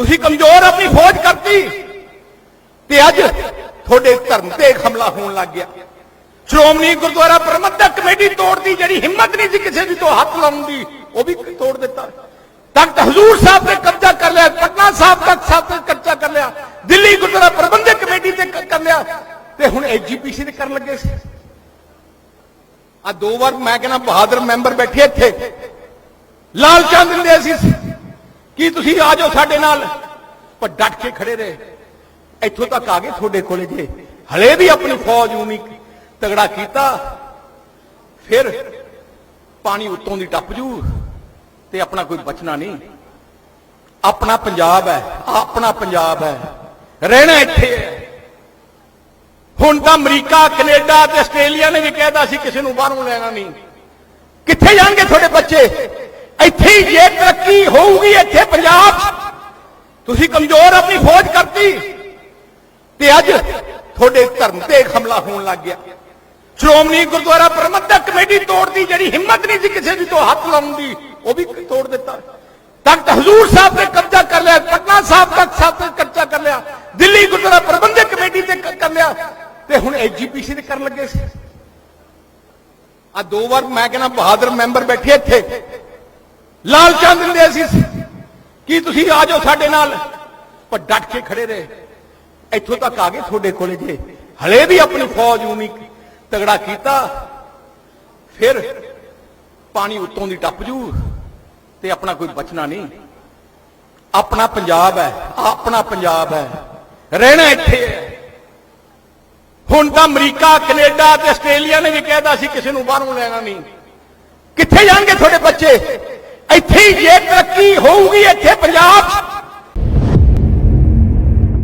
ਤੁਸੀਂ ਕਮਜ਼ੋਰ ਆਪਣੀ ਫੌਜ ਕਰਤੀ। ਤੇ ਅੱਜ ਤੁਹਾਡੇ ਧਰਮ ਤੇ ਹਮਲਾ ਹੋਣ ਲੱਗ ਗਿਆ। ਸ਼੍ਰੋਮਣੀ ਗੁਰਦੁਆਰਾ ਪ੍ਰਬੰਧਕ ਕਮੇਟੀ ਤੋੜਦੀ, ਜਿਹੜੀ ਹਿੰਮਤ ਨਹੀਂ ਸੀ ਕਿਸੇ ਦੀ ਤੋਂ ਹੱਥ ਲਾਉਣ ਦੀ, ਉਹ ਵੀ ਤੋੜ ਦਿੱਤਾ। ਤਖਤ ਹਜ਼ੂਰ ਸਾਹਿਬ ਤੇ ਕਬਜ਼ਾ ਕਰ ਲਿਆ, ਪਟਨਾ ਸਾਹਿਬ ਤੱਕ ਸਾਹਿਬ ਤੇ ਕਬਜ਼ਾ ਕਰ ਲਿਆ, ਦਿੱਲੀ ਗੁਰਦੁਆਰਾ ਪ੍ਰਬੰਧਕ ਕਮੇਟੀ ਤੇ ਕਰ ਲਿਆ, ਤੇ ਹੁਣ ਐਜੀਪੀਸੀ ਤੇ ਕਰਨ ਲੱਗੇ ਸੀ। ਆ ਦੋ ਵਾਰ ਮੈਂ ਕਹਿੰਦਾ ਬਹਾਦਰ ਮੈਂਬਰ ਬੈਠੇ ਇੱਥੇ। ਲਾਲ ਚੰਦ ਦਿੰਦੇ ਸੀ ਕੀ ਤੁਸੀਂ ਆ ਜਾਓ ਸਾਡੇ ਨਾਲ? ਪਰ ਡਟ ਕੇ ਖੜੇ ਰਹੇ। ਇੱਥੋਂ ਤੱਕ ਆ ਗਏ ਤੁਹਾਡੇ ਕੋਲੇ ਜੇ। ਹਲੇ ਵੀ ਆਪਣੀ ਫੌਜ ਨੂੰ ਨਹੀਂ ਤਗੜਾ ਕੀਤਾ, ਫਿਰ ਪਾਣੀ ਉੱਤੋਂ ਦੀ ਟੱਪ ਜੂ ਤੇ ਆਪਣਾ ਕੋਈ ਬਚਣਾ ਨਹੀਂ। ਆਪਣਾ ਪੰਜਾਬ ਹੈ, ਆਪਣਾ ਪੰਜਾਬ ਹੈ। ਰਹਿਣਾ ਇੱਥੇ ਹੈ। ਹੁਣ ਤਾਂ ਅਮਰੀਕਾ, ਕੈਨੇਡਾ ਤੇ ਆਸਟ੍ਰੇਲੀਆ ਨੇ ਵੀ ਕਹਿਦਾ ਸੀ ਕਿਸੇ ਨੂੰ ਬਾਹਰੋਂ ਲੈਣਾ ਨਹੀਂ। ਕਿੱਥੇ ਜਾਣਗੇ ਤੁਹਾਡੇ ਬੱਚੇ? ਇੱਥੇ ਹੀ ਜੇ ਤਰੱਕੀ ਹੋਊਗੀ ਇੱਥੇ ਪੰਜਾਬ ਤੁਸੀਂ ਕਮਜ਼ੋਰ ਆਪਣੀ ਫੌਜ ਕਰਤੀ। ਤੇ ਅੱਜ ਤੁਹਾਡੇ ਧਰਮ ਤੇ ਹਮਲਾ ਹੋਣ ਲੱਗ ਗਿਆ। ਸ਼੍ਰੋਮਣੀ ਗੁਰਦੁਆਰਾ ਪ੍ਰਬੰਧਕ ਕਮੇਟੀ ਤੋੜਦੀ, ਜਿਹੜੀ ਹਿੰਮਤ ਨਹੀਂ ਸੀ ਕਿਸੇ ਦੀ ਤੋਂ ਹੱਥ ਲਾਉਣ ਦੀ, ਉਹ ਵੀ ਤੋੜ ਦਿੱਤਾ। ਤਖਤ ਹਜ਼ੂਰ ਸਾਹਿਬ ਤੇ ਕਬਜ਼ਾ ਕਰ ਲਿਆ, ਪਟਨਾ ਸਾਹਿਬ ਤੱਕ ਸਾਹਿਬ ਤੇ ਕਬਜ਼ਾ ਕਰ ਲਿਆ, ਦਿੱਲੀ ਗੁਰਦੁਆਰਾ ਪ੍ਰਬੰਧਕ ਕਮੇਟੀ ਤੇ ਕਰ ਲਿਆ, ਤੇ ਹੁਣ ਐਜੀਪੀਸੀ ਤੇ ਕਰਨ ਲੱਗੇ ਸੀ। ਆ ਦੋ ਵਾਰ ਮੈਂ ਕਹਿੰਦਾ ਬਹਾਦਰ ਮੈਂਬਰ ਬੈਠੇ ਇੱਥੇ। ਲਾਲਚਾਂ ਦਿੰਦੇ ਸੀ। ਕੀ ਤੁਸੀਂ ਆ ਜਾਓ ਸਾਡੇ ਨਾਲ? ਪਰ ਡਟ ਕੇ ਖੜੇ ਰਹੇ। ਇੱਥੋਂ ਤੱਕ ਆ ਗਏ ਤੁਹਾਡੇ ਕੋਲੇ ਜੇ। ਹਲੇ ਵੀ ਆਪਣੀ ਫੌਜ ਨੂੰ ਨਹੀਂ ਤਗੜਾ ਕੀਤਾ। ਫਿਰ ਪਾਣੀ ਉੱਤੋਂ ਦੀ ਟੱਪ ਜੂ ਤੇ ਆਪਣਾ ਕੋਈ ਬਚਣਾ ਨਹੀਂ। ਆਪਣਾ ਪੰਜਾਬ ਹੈ, ਆਪਣਾ ਪੰਜਾਬ ਹੈ। ਰਹਿਣਾ ਇੱਥੇ ਹੈ। ਹੁਣ ਤਾਂ ਅਮਰੀਕਾ, ਕੈਨੇਡਾ ਤੇ ਆਸਟ੍ਰੇਲੀਆ ਨੇ ਵੀ ਕਹਿਦਾ ਸੀ ਕਿਸੇ ਨੂੰ ਬਾਹਰੋਂ ਲੈਣਾ ਨਹੀਂ। ਕਿੱਥੇ ਜਾਣਗੇ ਤੁਹਾਡੇ ਬੱਚੇ? ਇੱਥੇ ਹੀ ਜੇ ਤਰੱਕੀ ਹੋਊਗੀ ਇੱਥੇ ਪੰਜਾਬ